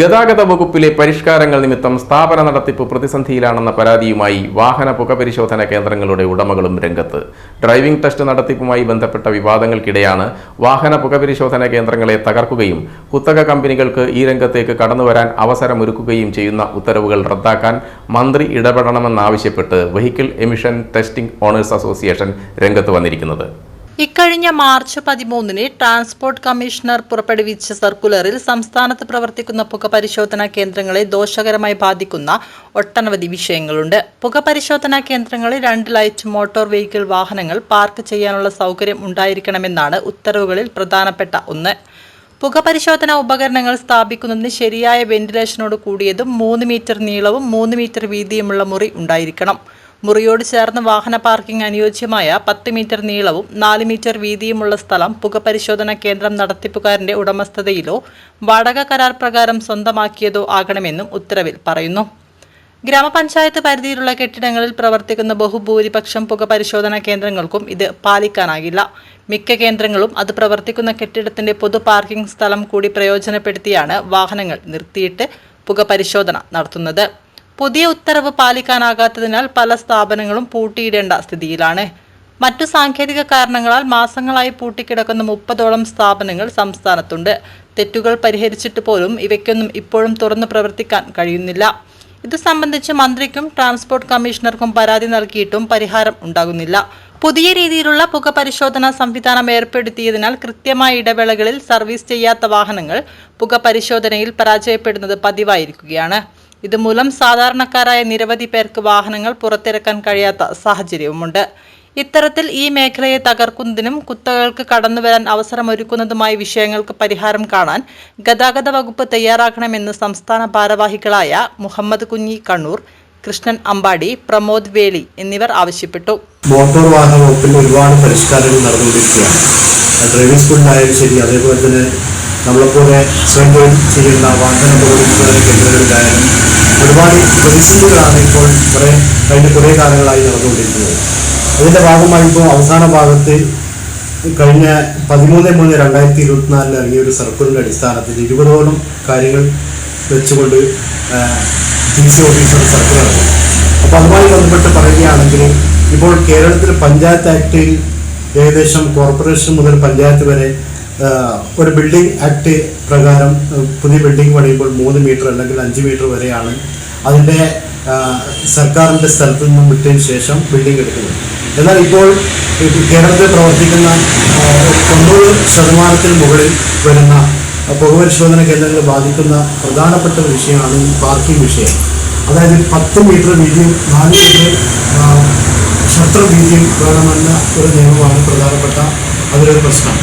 ഗതാഗത വകുപ്പിലെ പരിഷ്കാരങ്ങൾ നിമിത്തം സ്ഥാപന നടത്തിപ്പ് പ്രതിസന്ധിയിലാണെന്ന പരാതിയുമായി വാഹന പുകപരിശോധന കേന്ദ്രങ്ങളുടെ ഉടമകളും രംഗത്ത്. ഡ്രൈവിംഗ് ടെസ്റ്റ് നടത്തിപ്പുമായി ബന്ധപ്പെട്ട വിവാദങ്ങൾക്കിടെയാണ് വാഹന പുകപരിശോധന കേന്ദ്രങ്ങളെ തകർക്കുകയും കുത്തക കമ്പനികൾക്ക് ഈ രംഗത്തേക്ക് കടന്നുവരാൻ അവസരമൊരുക്കുകയും ചെയ്യുന്ന ഉത്തരവുകൾ റദ്ദാക്കാൻ മന്ത്രി ഇടപെടണമെന്നാവശ്യപ്പെട്ട് vehicle emission testing owners association രംഗത്ത് വന്നിരിക്കുന്നത്. ഇക്കഴിഞ്ഞ മാർച്ച് പതിമൂന്നിന് ട്രാൻസ്പോർട്ട് കമ്മീഷണർ പുറപ്പെടുവിച്ച സർക്കുലറിൽ സംസ്ഥാനത്ത് പ്രവർത്തിക്കുന്ന പുകപരിശോധനാ കേന്ദ്രങ്ങളെ ദോഷകരമായി ബാധിക്കുന്ന ഒട്ടനവധി വിഷയങ്ങളുണ്ട്. പുകപരിശോധനാ കേന്ദ്രങ്ങളിൽ രണ്ട് ലൈറ്റ് മോട്ടോർ വെഹിക്കിൾ വാഹനങ്ങൾ പാർക്ക് ചെയ്യാനുള്ള സൗകര്യം ഉണ്ടായിരിക്കണമെന്നാണ് ഉത്തരവുകളിൽ പ്രധാനപ്പെട്ട ഒന്ന്. പുകപരിശോധന ഉപകരണങ്ങൾ സ്ഥാപിക്കുന്നതിന് ശരിയായ വെന്റിലേഷനോട് കൂടിയതും മൂന്ന് മീറ്റർ നീളവും മൂന്ന് മീറ്റർ വീതിയുമുള്ള മുറി ഉണ്ടായിരിക്കണം. മുറിയോട് ചേർന്ന് വാഹന പാർക്കിംഗ് അനുയോജ്യമായ പത്ത് മീറ്റർ നീളവും നാല് മീറ്റർ വീതിയുമുള്ള സ്ഥലം പുകപരിശോധന കേന്ദ്രം നടത്തിപ്പുകാരന്റെ ഉടമസ്ഥതയിലോ വാടക കരാർ പ്രകാരം സ്വന്തമാക്കിയതോ ആകണമെന്നും ഉത്തരവിൽ പറയുന്നു. ഗ്രാമപഞ്ചായത്ത് പരിധിയിലുള്ള കെട്ടിടങ്ങളിൽ പ്രവർത്തിക്കുന്ന ബഹുഭൂരിപക്ഷം പുകപരിശോധനാ കേന്ദ്രങ്ങൾക്കും ഇത് പാലിക്കാനാകില്ല. മിക്ക കേന്ദ്രങ്ങളും അത് പ്രവർത്തിക്കുന്ന കെട്ടിടത്തിന്റെ പൊതു പാർക്കിംഗ് സ്ഥലം കൂടി പ്രയോജനപ്പെടുത്തിയാണ് വാഹനങ്ങൾ നിർത്തിയിട്ട് പുകപരിശോധന നടത്തുന്നത്. പുതിയ ഉത്തരവ് പാലിക്കാനാകാത്തതിനാൽ പല സ്ഥാപനങ്ങളും പൂട്ടിയിടേണ്ട സ്ഥിതിയിലാണ്. മറ്റു സാങ്കേതിക കാരണങ്ങളാൽ മാസങ്ങളായി പൂട്ടിക്കിടക്കുന്ന മുപ്പതോളം സ്ഥാപനങ്ങൾ സംസ്ഥാനത്തുണ്ട്. തെറ്റുകൾ പരിഹരിച്ചിട്ട് പോലും ഇവയ്ക്കൊന്നും ഇപ്പോഴും തുറന്നു പ്രവർത്തിക്കാൻ കഴിയുന്നില്ല. ഇത് സംബന്ധിച്ച് മന്ത്രിക്കും ട്രാൻസ്പോർട്ട് കമ്മീഷണർക്കും പരാതി നൽകിയിട്ടും പരിഹാരം ഉണ്ടാകുന്നില്ല. പുതിയ രീതിയിലുള്ള പുക പരിശോധനാ സംവിധാനം ഏർപ്പെടുത്തിയതിനാൽ കൃത്യമായ ഇടവേളകളിൽ സർവീസ് ചെയ്യാത്ത വാഹനങ്ങൾ പുക പരിശോധനയിൽ പരാജയപ്പെടുന്നത് പതിവായിരിക്കുകയാണ്. ഇതുമൂലം സാധാരണക്കാരായ നിരവധി പേർക്ക് വാഹനങ്ങൾ പുറത്തിറക്കാൻ കഴിയാത്ത സാഹചര്യവുമുണ്ട്. ഇത്തരത്തിൽ ഈ മേഖലയെ തകർക്കുന്നതിനും കുത്തകൾക്ക് കടന്നുവരാൻ അവസരമൊരുക്കുന്നതുമായ വിഷയങ്ങൾക്ക് പരിഹാരം കാണാൻ ഗതാഗത വകുപ്പ് തയ്യാറാക്കണമെന്ന് സംസ്ഥാന ഭാരവാഹികളായ മുഹമ്മദ് കുഞ്ഞി കണ്ണൂർ കൃഷ്ണൻ അമ്പാടി പ്രമോദ് വേലി എന്നിവർ ആവശ്യപ്പെട്ടു. മോട്ടോർ വാഹന വകുപ്പിൽ ഒരുപാട് പരിഷ്കാരങ്ങൾ നടന്നുകൊണ്ടിരിക്കുകയാണ്. ഡ്രൈവിംഗ് സ്കൂളിലായാലും ശരി അതേപോലെ തന്നെ നമ്മളെപ്പോലെ സ്വയം ചെയ്യുന്ന വാഹന കേന്ദ്രങ്ങളിലായാലും ഒരുപാട് പ്രതിസന്ധികളാണ് ഇപ്പോൾ കുറേ കഴിഞ്ഞ കുറേ കാലങ്ങളായി നടന്നുകൊണ്ടിരിക്കുന്നത്. അതിന്റെ ഭാഗമായി ഇപ്പോൾ അവസാന ഭാഗത്ത് കഴിഞ്ഞ പതിമൂന്ന് മൂന്ന് രണ്ടായിരത്തി ഇരുപത്തിനാലിൽ ഇറങ്ങിയ ഒരു സർക്കിളിന്റെ അടിസ്ഥാനത്തിൽ ഇരുപതോളം കാര്യങ്ങൾ വെച്ചുകൊണ്ട് ഡി സി ഓഫീസർ സർക്കിൾ ഇറങ്ങി അപ്പോൾ അതുമായി ബന്ധപ്പെട്ട് പറയുകയാണെങ്കിൽ ഇപ്പോൾ കേരളത്തിൽ പഞ്ചായത്ത് ആക്ടിൽ ഏകദേശം കോർപ്പറേഷൻ മുതൽ പഞ്ചായത്ത് വരെ ഒരു ബിൽഡിംഗ് ആക്ട് പ്രകാരം പുതിയ ബിൽഡിംഗ് പണിയുമ്പോൾ മൂന്ന് മീറ്റർ അല്ലെങ്കിൽ അഞ്ച് മീറ്റർ വരെയാണ് അതിന്റെ സർക്കാരിന്റെ സ്ഥലത്ത് നിന്നും വിട്ടതിന് ശേഷം ബിൽഡിംഗ് എടുക്കുന്നത്. എന്നാൽ ഇപ്പോൾ കേരളത്തിൽ പ്രവർത്തിക്കുന്ന തൊണ്ണൂറ് ശതമാനത്തിന് മുകളിൽ വരുന്ന പുകപരിശോധന കേന്ദ്രങ്ങൾ ബാധിക്കുന്ന പ്രധാനപ്പെട്ട ഒരു വിഷയമാണ് ഈ പാർക്കിംഗ് വിഷയം. അതായത് പത്ത് മീറ്റർ വീതിയും നാല് മീറ്റർ ഷട്ടർ വീതിയും വേണമെന്ന ഒരു നിയമമാണ് പ്രധാനപ്പെട്ട അതിലൊരു പ്രശ്നം.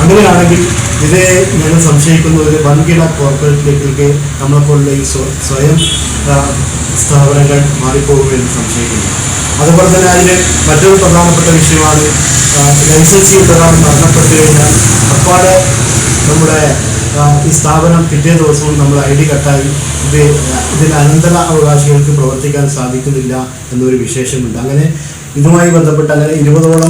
അങ്ങനെയാണെങ്കിൽ ഇത് ഞങ്ങൾ സംശയിക്കുന്ന ഒരു വൻകിട കോർപ്പറേറ്റിലേക്ക് നമ്മളെപ്പോലുള്ള ഈ സ്വ- സ്വയം സ്ഥാപനങ്ങൾ മാറിപ്പോകുമെന്ന് സംശയിക്കുന്നു. അതുപോലെ തന്നെ അതിന് മറ്റൊരു പ്രധാനപ്പെട്ട വിഷയമാണ് ലൈസൻസി പ്രകാരം മരണപ്പെട്ടു കഴിഞ്ഞാൽ അപ്പാടെ നമ്മുടെ ഈ സ്ഥാപനം പിറ്റേ ദിവസവും നമ്മൾ ഐ ഡി കട്ടായി. ഇത് ഇതിന് അനന്തര അവകാശികൾക്ക് പ്രവർത്തിക്കാൻ സാധിക്കുന്നില്ല എന്നൊരു വിശേഷമുണ്ട്. അങ്ങനെ ഇതുമായി ബന്ധപ്പെട്ട് അങ്ങനെ ഇരുപതോളം